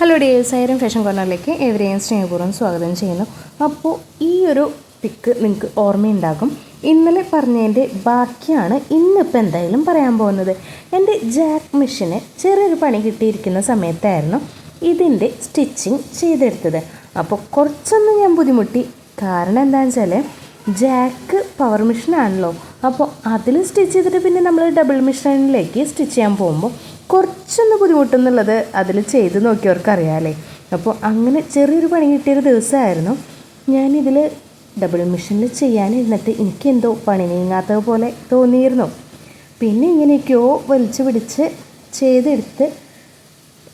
Hello dears ഐറൻ fashion കോർണറിലേക്ക് എവരെയും സ്നേഹപൂർവം സ്വാഗതം ചെയ്യുന്നു. അപ്പോൾ ഈ ഒരു പിക്ക് നിങ്ങൾക്ക് ഓർമ്മയുണ്ടാകും. ഇന്നലെ പറഞ്ഞതിന്റെ ബാക്കിയാണ് ഇന്നിപ്പോൾ എന്തായാലും പറയാൻ പോകുന്നത്. എന്റെ ജാക്ക് മെഷീന് ചെറിയൊരു പണി കിട്ടിയിരിക്കുന്ന സമയത്തായിരുന്നു ഇതിന്റെ സ്റ്റിച്ചിങ് ചെയ്തെടുത്തത്. അപ്പോൾ കുറച്ചൊന്നും ഞാൻ ബുദ്ധിമുട്ടി. കാരണം എന്താണെന്ന് വെച്ചാൽ ജാക്ക് പവർ മെഷീനാണല്ലോ അപ്പോൾ അതിൽ സ്റ്റിച്ച് ചെയ്തിട്ട് പിന്നെ നമ്മൾ ഡബിൾ മെഷീനിലേക്ക് സ്റ്റിച്ച് ചെയ്യാൻ പോകുമ്പോൾ കുറച്ചൊന്ന് ബുദ്ധിമുട്ടെന്നുള്ളത് അതിൽ ചെയ്ത് നോക്കിയവർക്കറിയാമല്ലേ അപ്പോൾ അങ്ങനെ ചെറിയൊരു പണി കിട്ടിയൊരു ദിവസമായിരുന്നു. ഞാനിതിൽ ഡബിൾ മെഷീനിൽ ചെയ്യാനിരുന്നിട്ട് എനിക്കെന്തോ പണി നീങ്ങാത്തത് പോലെ തോന്നിയിരുന്നു. പിന്നെ ഇങ്ങനെയൊക്കെയോ വലിച്ചു പിടിച്ച് ചെയ്തെടുത്ത്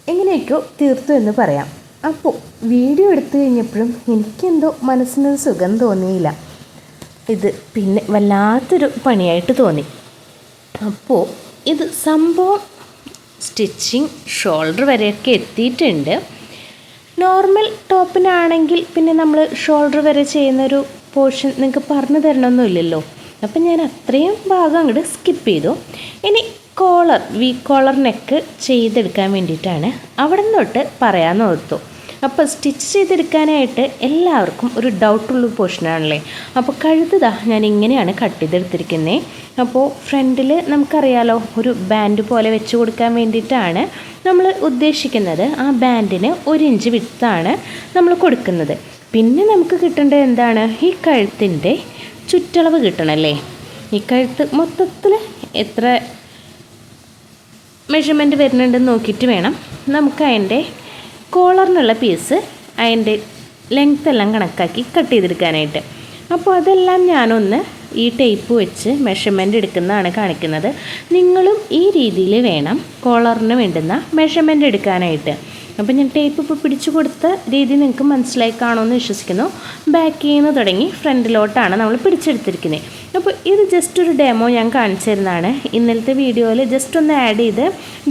എങ്ങനെയൊക്കെയോ തീർത്തു എന്ന് പറയാം. അപ്പോൾ വീഡിയോ എടുത്തു കഴിഞ്ഞപ്പോഴും എനിക്കെന്തോ മനസ്സിനൊരു സുഖം തോന്നിയില്ല. ഇത് പിന്നെ വല്ലാത്തൊരു പണിയായിട്ട് തോന്നി. അപ്പോൾ ഇത് സംഭവം സ്റ്റിച്ചിങ് ഷോൾഡർ വരെയൊക്കെ എത്തിയിട്ടുണ്ട്. നോർമൽ ടോപ്പിനാണെങ്കിൽ പിന്നെ നമ്മൾ ഷോൾഡർ വരെ ചെയ്യുന്നൊരു പോർഷൻ നിങ്ങൾക്ക് പറഞ്ഞു തരണമൊന്നുമില്ലല്ലോ അപ്പം ഞാൻ അത്രയും ഭാഗം അങ്ങോട്ട് സ്കിപ്പ് ചെയ്തു. ഇനി കോളർ വി കോളർ നെക്ക് ചെയ്തെടുക്കാൻ വേണ്ടിയിട്ടാണ്. അവിടെ നിന്ന് തൊട്ട് പറയാമെന്ന് ഓർത്തു അപ്പോൾ സ്റ്റിച്ച് ചെയ്തെടുക്കാനായിട്ട് എല്ലാവർക്കും ഒരു ഡൗട്ടുള്ള പോർഷനാണല്ലേ അപ്പോൾ കഴുത്തതാ ഞാൻ ഇങ്ങനെയാണ് കട്ട് ചെയ്തെടുത്തിരിക്കുന്നത് അപ്പോൾ ഫ്രണ്ടിൽ നമുക്കറിയാലോ ഒരു ബാൻഡ് പോലെ വെച്ച് കൊടുക്കാൻ വേണ്ടിയിട്ടാണ് നമ്മൾ ഉദ്ദേശിക്കുന്നത്. ആ ബാൻഡിന് ഒരു ഇഞ്ച് വിത്താണ് നമ്മൾ കൊടുക്കുന്നത്. പിന്നെ നമുക്ക് കിട്ടേണ്ടത് എന്താണ്? ഈ കഴുത്തിന്റെ ചുറ്റളവ് കിട്ടണമല്ലേ ഈ കഴുത്ത് മൊത്തത്തിൽ എത്ര മെഷർമെന്റ് വരുന്നുണ്ടെന്ന് നോക്കിയിട്ട് വേണം. നമുക്ക് അതിന്റെ കോളറിനുള്ള പീസ് അതിന്റെ ലെങ്ത്തെല്ലാം കണക്കാക്കി കട്ട് ചെയ്തെടുക്കാനായിട്ട്. അപ്പോൾ അതെല്ലാം ഞാനൊന്ന് ഈ ടേപ്പ് വെച്ച് മെഷർമെന്റ് എടുക്കുന്നതാണ് കാണിക്കുന്നത്. നിങ്ങളും ഈ രീതിയിൽ വേണം കോളറിന് വേണ്ടുന്ന മെഷർമെന്റ് എടുക്കാനായിട്ട്. അപ്പോൾ ഞാൻ ടേപ്പ് ഇപ്പോൾ പിടിച്ചു കൊടുത്ത രീതി നിങ്ങൾക്ക് മനസ്സിലായി കാണുമെന്ന് വിശ്വസിക്കുന്നു. ബാക്ക് നിന്ന് തുടങ്ങി ഫ്രണ്ടിലോട്ടാണ് നമ്മൾ പിടിച്ചെടുത്തിരിക്കുന്നത് അപ്പോൾ ഇത് ജസ്റ്റ് ഒരു ഡെമോ ഞാൻ കാണിച്ചു തരുന്നതാണ്. ഇന്നലത്തെ വീഡിയോയിൽ ജസ്റ്റ് ഒന്ന് ആഡ് ചെയ്ത്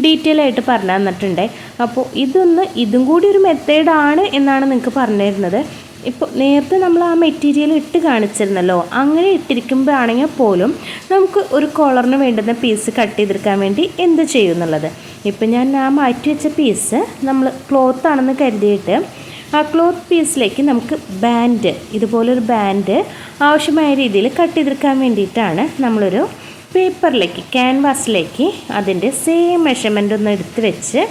ഡീറ്റെയിൽ ആയിട്ട് പറഞ്ഞു തന്നിട്ടുണ്ട് അപ്പോൾ ഇതൊന്ന് ഇതും കൂടി ഒരു മെത്തേഡാണ് എന്നാണ് നിങ്ങൾക്ക് പറഞ്ഞു തരുന്നത് ഇപ്പോൾ നേരത്തെ നമ്മൾ ആ മെറ്റീരിയൽ ഇട്ട് കാണിച്ചിരുന്നല്ലോ അങ്ങനെ ഇട്ടിരിക്കുമ്പോഴാണെങ്കിൽ പോലും നമുക്ക് ഒരു കോളറിന് വേണ്ടുന്ന പീസ് കട്ട് ചെയ്തെടുക്കാൻ വേണ്ടി എന്ത് ചെയ്യുന്നുള്ളത് ഇപ്പം ഞാൻ ആ മാറ്റി വെച്ച പീസ് നമ്മൾ ക്ലോത്ത് ആണെന്ന് കരുതിയിട്ട് ആ ക്ലോത്ത് പീസിലേക്ക് നമുക്ക് ബാൻഡ് ഇതുപോലൊരു ബാൻഡ് ആവശ്യമായ രീതിയിൽ കട്ട് ചെയ്തെടുക്കാൻ വേണ്ടിയിട്ടാണ് നമ്മളൊരു പേപ്പറിലേക്ക് ക്യാൻവാസിലേക്ക് അതിന്റെ സെയിം മെഷർമെന്റ് ഒന്ന് എടുത്ത് വെച്ച്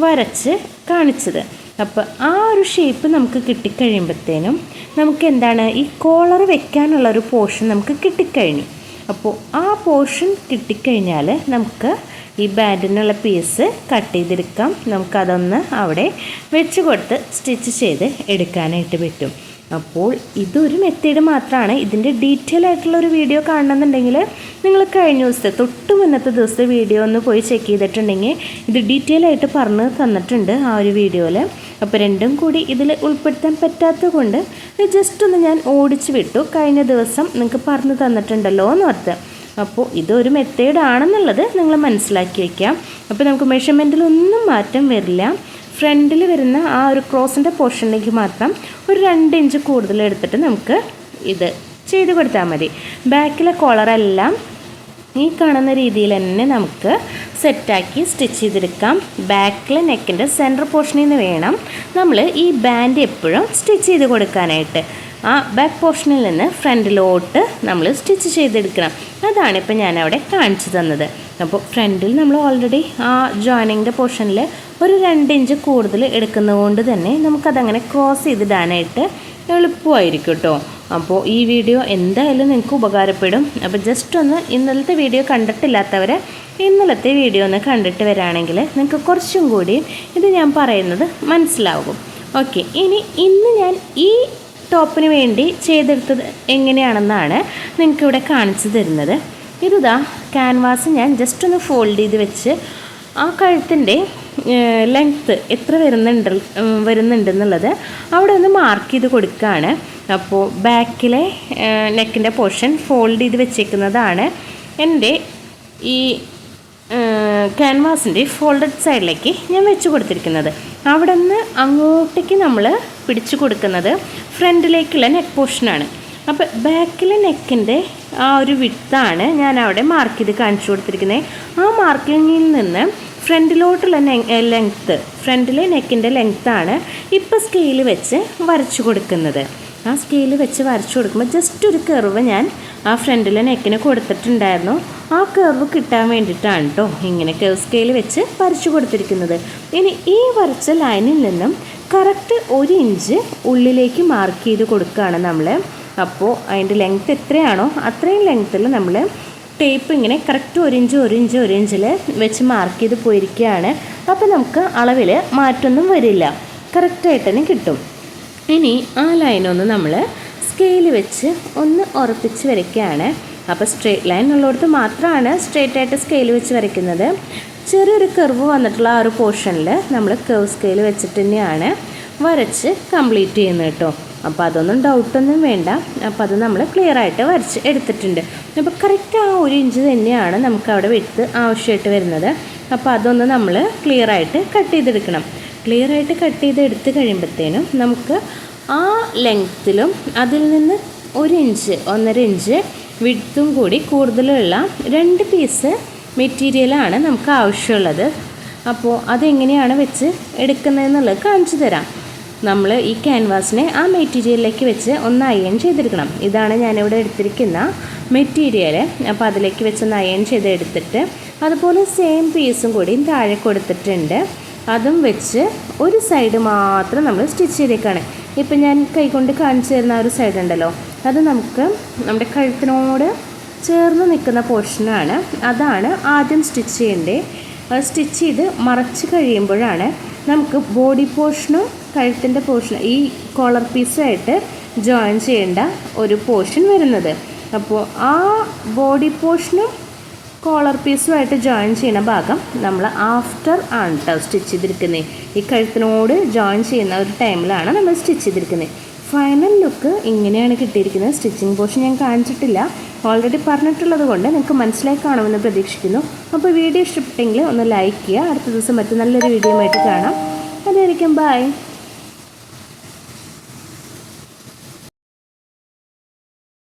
വരച്ച് കാണിച്ചത്. അപ്പോൾ ആ ഒരു ഷേപ്പ് നമുക്ക് കിട്ടിക്കഴിയുമ്പോഴത്തേനും നമുക്ക് എന്താണ് ഈ കോളർ വെക്കാനുള്ള ഒരു പോർഷൻ നമുക്ക് കിട്ടിക്കഴിഞ്ഞു. അപ്പോൾ ആ പോർഷൻ കിട്ടിക്കഴിഞ്ഞാൽ നമുക്ക് ഈ ബാൻഡിനുള്ള പീസ് കട്ട് ചെയ്തെടുക്കാം. നമുക്കതൊന്ന് അവിടെ വെച്ച് കൊടുത്ത് സ്റ്റിച്ച് ചെയ്ത് എടുക്കാനായിട്ട് പറ്റും. അപ്പോൾ ഇതൊരു മെത്തേഡ് മാത്രമാണ് ഇതിന്റെ ഡീറ്റെയിൽ ആയിട്ടുള്ള ഒരു വീഡിയോ കാണണമെന്നുണ്ടെങ്കിൽ നിങ്ങൾ കഴിഞ്ഞ ദിവസത്തെ തൊട്ട് മുന്നത്തെ ദിവസത്തെ വീഡിയോ ഒന്ന് പോയി ചെക്ക് ചെയ്തിട്ടുണ്ടെങ്കിൽ ഇത് ഡീറ്റെയിൽ ആയിട്ട് പറഞ്ഞ് തന്നിട്ടുണ്ട് ആ ഒരു വീഡിയോയിൽ അപ്പോൾ രണ്ടും കൂടി ഇതിൽ ഉൾപ്പെടുത്താൻ പറ്റാത്തത് കൊണ്ട് ജസ്റ്റ് ഒന്ന് ഞാൻ ഓടിച്ചു വിട്ടു. കഴിഞ്ഞ ദിവസം നിങ്ങൾക്ക് പറഞ്ഞു തന്നിട്ടുണ്ടല്ലോ എന്ന് ഓർത്ത്. അപ്പോൾ ഇതൊരു മെത്തേഡ് ആണെന്നുള്ളത് നിങ്ങൾ മനസ്സിലാക്കി വയ്ക്കാം അപ്പോൾ നമുക്ക് മെഷർമെന്റിലൊന്നും മാറ്റം വരില്ല. ഫ്രണ്ടിൽ വരുന്ന ആ ഒരു ക്രോസിന്റെ പോർഷനിലേക്ക് മാത്രം ഒരു രണ്ട് ഇഞ്ച് കൂടുതൽ എടുത്തിട്ട് നമുക്ക് ഇത് ചെയ്ത് കൊടുത്താൽ മതി. ബാക്കിലെ കോളറെല്ലാം ഈ കാണുന്ന രീതിയിൽ തന്നെ നമുക്ക് സെറ്റാക്കി സ്റ്റിച്ച് ചെയ്തെടുക്കാം. ബാക്കിലെ നെക്കിന്റെ സെന്റർ പോർഷനിൽ നിന്ന് വേണം നമ്മൾ ഈ ബാൻഡ് എപ്പോഴും സ്റ്റിച്ച് ചെയ്ത് കൊടുക്കാനായിട്ട്. ആ ബാക്ക് പോർഷനിൽ നിന്ന് ഫ്രണ്ടിലോട്ട് നമ്മൾ സ്റ്റിച്ച് ചെയ്തെടുക്കണം. അതാണ് ഇപ്പോൾ ഞാൻ അവിടെ കാണിച്ചു തന്നത്. അപ്പോൾ ഫ്രണ്ടിൽ നമ്മൾ ഓൾറെഡി ആ ജോയിനിങ്ങിന്റെ പോർഷനിൽ ഒരു രണ്ട് ഇഞ്ച് കൂടുതൽ എടുക്കുന്നത് കൊണ്ട് തന്നെ നമുക്കതങ്ങനെ ക്രോസ് ചെയ്തിടാനായിട്ട് എളുപ്പമായിരിക്കും കേട്ടോ. അപ്പോൾ ഈ വീഡിയോ എന്തായാലും നിങ്ങൾക്ക് ഉപകാരപ്പെടും. അപ്പോൾ ജസ്റ്റ് ഒന്ന് ഇന്നലത്തെ വീഡിയോ കണ്ടിട്ടില്ലാത്തവർ ഇന്നലത്തെ വീഡിയോ ഒന്ന് കണ്ടിട്ട് വരാണെങ്കിൽ നിങ്ങൾക്ക് കുറച്ചും കൂടി ഇത് ഞാൻ പറയുന്നത് മനസ്സിലാവും. ഓക്കെ ഇനി ഇന്ന് ഞാൻ ഈ ടോപ്പിന് വേണ്ടി ചെയ്തെടുത്തത് എങ്ങനെയാണെന്നാണ് നിങ്ങൾക്കിവിടെ കാണിച്ചു തരുന്നത്. ഇതാ ക്യാൻവാസ് ഞാൻ ജസ്റ്റ് ഒന്ന് ഫോൾഡ് ചെയ്ത് വെച്ച് ആ കഴുത്തിന്റെ ലെങ്ത്ത് എത്ര വരുന്നുണ്ട് വരുന്നുണ്ടെന്നുള്ളത് അവിടെ ഒന്ന് മാർക്ക് ചെയ്ത് കൊടുക്കുകയാണ് അപ്പോൾ ബാക്കിലെ നെക്കിന്റെ പോർഷൻ ഫോൾഡ് ചെയ്ത് വെച്ചേക്കുന്നതാണ്. എന്റെ ഈ ക്യാൻവാസിന്റെ ഫോൾഡഡ് സൈഡിലേക്ക് ഞാൻ വെച്ച് കൊടുത്തിരിക്കുന്നത്. അവിടെ നിന്ന് അങ്ങോട്ടേക്ക് നമ്മൾ പിടിച്ചു കൊടുക്കുന്നത് ഫ്രണ്ടിലേക്കുള്ള നെക്ക് പോർഷനാണ് അപ്പോൾ ബാക്കിലെ നെക്കിന്റെ ആ ഒരു വിത്താണ് ഞാൻ അവിടെ മാർക്ക് ചെയ്ത് കാണിച്ചു കൊടുത്തിരിക്കുന്നത്. ആ മാർക്കിങ്ങിൽ നിന്ന് ഫ്രണ്ടിലോട്ടുള്ള ലെങ്ത്ത് ഫ്രണ്ടിലെ നെക്കിന്റെ ലെങ്ത്താണ് ഇപ്പോൾ സ്കെയിൽ വെച്ച് വരച്ചു കൊടുക്കുന്നത്. ആ സ്കെയിൽ വെച്ച് വരച്ചു കൊടുക്കുമ്പോൾ ജസ്റ്റ് ഒരു കർവ് ഞാൻ ആ ഫ്രണ്ടിലെ നെക്കിന് കൊടുത്തിട്ടുണ്ടായിരുന്നു. ആ കർവ് കിട്ടാൻ വേണ്ടിയിട്ടാണ് കേട്ടോ ഇങ്ങനെ കർവ് സ്കെയിൽ വെച്ച് വരച്ചു കൊടുത്തിരിക്കുന്നത്. ഇനി ഈ വരച്ച ലൈനിൽ നിന്നും കറക്റ്റ് ഒരു ഇഞ്ച് ഉള്ളിലേക്ക് മാർക്ക് ചെയ്ത് കൊടുക്കുകയാണ് നമ്മൾ അപ്പോൾ അതിന്റെ ലെങ്ത്ത് എത്രയാണോ അത്രയും ലെങ്ത്തിൽ നമ്മൾ ടേപ്പ് ഇങ്ങനെ കറക്റ്റ് ഒരു ഇഞ്ച് ഒരു ഇഞ്ച് ഒരു ഇഞ്ചിൽ വെച്ച് മാർക്ക് ചെയ്ത് പോയിരിക്കുകയാണ്. അപ്പോൾ നമുക്ക് അളവിൽ മാറ്റമൊന്നും വരില്ല. കറക്റ്റായിട്ട് തന്നെ കിട്ടും. ഇനി ആ ലൈനൊന്ന് നമ്മൾ സ്കെയിൽ വെച്ച് ഒന്ന് ഉറപ്പിച്ച് വരയ്ക്കുകയാണ്. അപ്പോൾ സ്ട്രേറ്റ് ലൈൻ ഉള്ളിടത്ത് മാത്രമാണ് സ്ട്രേറ്റ് ആയിട്ട് സ്കെയിൽ വെച്ച് വരയ്ക്കുന്നത്. ചെറിയൊരു കർവ് വന്നിട്ടുള്ള ആ ഒരു പോർഷനിൽ നമ്മൾ കർവ് സ്കെയിൽ വെച്ചിട്ട് തന്നെയാണ് വരച്ച് കംപ്ലീറ്റ് ചെയ്യുന്നത് കേട്ടോ. അപ്പോൾ അതൊന്നും ഡൗട്ടൊന്നും വേണ്ട. അപ്പോൾ അത് നമ്മൾ ക്ലിയർ ആയിട്ട് വരച്ച് എടുത്തിട്ടുണ്ട്. അപ്പോൾ കറക്റ്റ് ആ ഒരു ഇഞ്ച് തന്നെയാണ് നമുക്ക് അവിടെ വിട്ട് ആവശ്യമായിട്ട് വരുന്നത്. അപ്പോൾ അതൊന്ന് നമ്മൾ ക്ലിയർ ആയിട്ട് കട്ട് ചെയ്തെടുക്കണം. ക്ലിയർ ആയിട്ട് കട്ട് ചെയ്ത് എടുത്ത് കഴിയുമ്പോഴത്തേനും നമുക്ക് ആ ലെങ്ത്തിലും അതിൽ നിന്ന് ഒരു ഇഞ്ച് ഒന്നര ഇഞ്ച് വിടുത്തും കൂടി കൂടുതലുള്ള രണ്ട് പീസ് മെറ്റീരിയലാണ് നമുക്ക് ആവശ്യമുള്ളത്. അപ്പോൾ അതെങ്ങനെയാണ് വെച്ച് എടുക്കുന്നതെന്നുള്ളത് കാണിച്ചു തരാം. നമ്മൾ ഈ ക്യാൻവാസിനെ ആ മെറ്റീരിയലിലേക്ക് വെച്ച് ഒന്ന് അയൺ ചെയ്തെടുക്കണം. ഇതാണ് ഞാനിവിടെ എടുത്തിരിക്കുന്ന മെറ്റീരിയൽ അപ്പോൾ അതിലേക്ക് വെച്ച് ഒന്ന് അയൺ ചെയ്ത് എടുത്തിട്ട് അതുപോലെ സെയിം പീസും കൂടി താഴെ കൊടുത്തിട്ടുണ്ട്. അതും വെച്ച് ഒരു സൈഡ് മാത്രം നമ്മൾ സ്റ്റിച്ച് ചെയ്തേക്കാണ്. ഇപ്പം ഞാൻ കൈകൊണ്ട് കാണിച്ചു തരുന്ന ഒരു സൈഡ് ഉണ്ടല്ലോ. അത് നമുക്ക് നമ്മുടെ കഴുത്തിനോട് ചേർന്ന് നിൽക്കുന്ന പോർഷനാണ് അതാണ് ആദ്യം സ്റ്റിച്ച് ചെയ്യേണ്ടത് സ്റ്റിച്ച് ചെയ്ത് മറച്ച് കഴിയുമ്പോഴാണ് നമുക്ക് ബോഡി പോർഷനും കഴുത്തിന്റെ പോർഷൻ ഈ കോളർ പീസുമായിട്ട് ജോയിൻ ചെയ്യേണ്ട ഒരു പോർഷൻ വരുന്നത്. അപ്പോൾ ആ ബോഡി പോർഷനും കോളർ പീസുമായിട്ട് ജോയിൻ ചെയ്യുന്ന ഭാഗം നമ്മൾ ആഫ്റ്റർ ആണ് കേട്ടോ സ്റ്റിച്ച് ചെയ്തിരിക്കുന്നത് ഈ കഴുത്തിനോട് ജോയിൻ ചെയ്യുന്ന ഒരു ടൈമിലാണ് നമ്മൾ സ്റ്റിച്ച് ചെയ്തിരിക്കുന്നത് ഫൈനൽ ലുക്ക് ഇങ്ങനെയാണ് കിട്ടിയിരിക്കുന്നത്. സ്റ്റിച്ചിങ് പോർഷൻ ഞാൻ കാണിച്ചിട്ടില്ല. ഓൾറെഡി പറഞ്ഞിട്ടുള്ളത് കൊണ്ട് നിങ്ങൾക്ക് മനസ്സിലായി കാണുമെന്ന് പ്രതീക്ഷിക്കുന്നു. അപ്പോൾ വീഡിയോ ഇഷ്ടപ്പെട്ടെങ്കിൽ ഒന്ന് ലൈക്ക് ചെയ്യുക. അടുത്ത ദിവസം മറ്റു നല്ലൊരു വീഡിയോ ആയിട്ട് കാണാം. അതായിരിക്കും ബൈ